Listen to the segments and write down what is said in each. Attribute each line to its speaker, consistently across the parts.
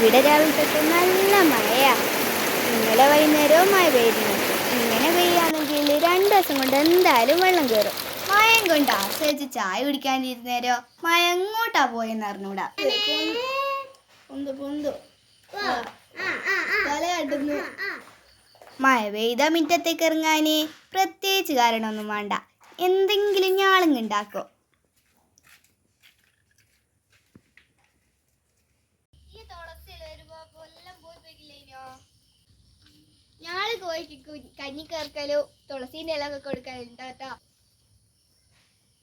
Speaker 1: ഇവിടെ രാവിലെ തൊട്ട് നല്ല മഴയാണ് ഇന്നലെ വൈകുന്നേരവും മഴ പെയ്തിരുന്നു. ഇങ്ങനെ പെയ്യാണെങ്കിൽ രണ്ട് ദിവസം കൊണ്ട് എന്തായാലും വെള്ളം കയറും മയം കൊണ്ട്? ആശ്രയിച്ച് ചായ കുടിക്കാനിരുന്നേരോ? മഴ എങ്ങോട്ടാ പോയെന്ന് അറിഞ്ഞൂടാ. പൊന്തു പൊന്തു. മഴ പെയ്ത മുറ്റത്തേക്ക് ഇറങ്ങാന് പ്രത്യേകിച്ച് കാരണമൊന്നും വേണ്ട. എന്തെങ്കിലും ഞാളുങ്ങുണ്ടാക്കോ കോഴിക്ക് കഞ്ഞി കേർക്കലോ തുളസീന്റെ ഇല ഒക്കെ കൊടുക്കലുണ്ട് കേട്ടോ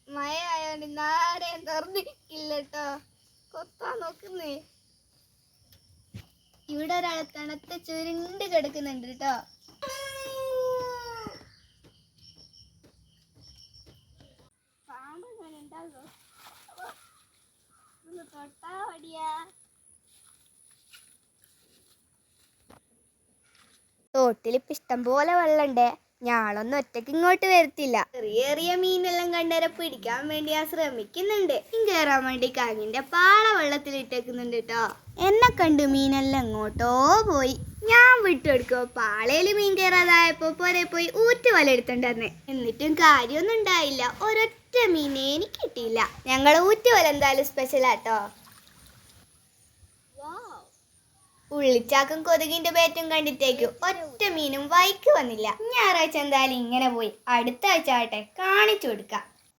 Speaker 1: മഴ ആയോണ്ട് നാരേം തുറന്നില്ല കേട്ടോ കൊത്താൻ നോക്കുന്നേ. ഇവിടെ ഒരാൾ തണുത്ത ചുരുണ്ട് കിടക്കുന്നുണ്ട് കേട്ടോ തൊട്ടാ മടിയാ തോട്ടിലിപ്പ ഇഷ്ടം പോലെ വെള്ളണ്ട്. ഞാളൊന്നും ഒറ്റയ്ക്ക് ഇങ്ങോട്ട് വരത്തില്ല. ചെറിയ ചെറിയ മീനെല്ലാം കണ്ടരെ പിടിക്കാൻ വേണ്ടി ഞാൻ ശ്രമിക്കുന്നുണ്ട്. കയറാൻ വേണ്ടി കാങ്ങിന്റെ പാള വെള്ളത്തിൽ ഇട്ടേക്കുന്നുണ്ട് കേട്ടോ എന്നെ കണ്ട് മീനെല്ലാം എങ്ങോട്ടോ പോയി. ഞാൻ വിട്ടെടുക്കോ പാളയിൽ മീൻ കയറാതായപ്പോ പോരെ പോയി ഊറ്റ വല എടുത്തുണ്ടെന്ന്. എന്നിട്ടും കാര്യമൊന്നും ഉണ്ടായില്ല. ഒരൊറ്റ മീനെ എനിക്ക് കിട്ടിയില്ല. ഞങ്ങളെ ഊറ്റ വല എന്തായാലും സ്പെഷ്യലാട്ടോ ഉള്ളിച്ചാക്കും കൊതുകിന്റെ പേറ്റും കണ്ടിട്ടേക്ക് ഒറ്റ മീനും വൈക്ക് വന്നില്ല. ഞായറാഴ്ച എന്തായാലും ഇങ്ങനെ പോയി. അടുത്ത ആഴ്ച ആട്ടെ കാണിച്ചു കൊടുക്കാം.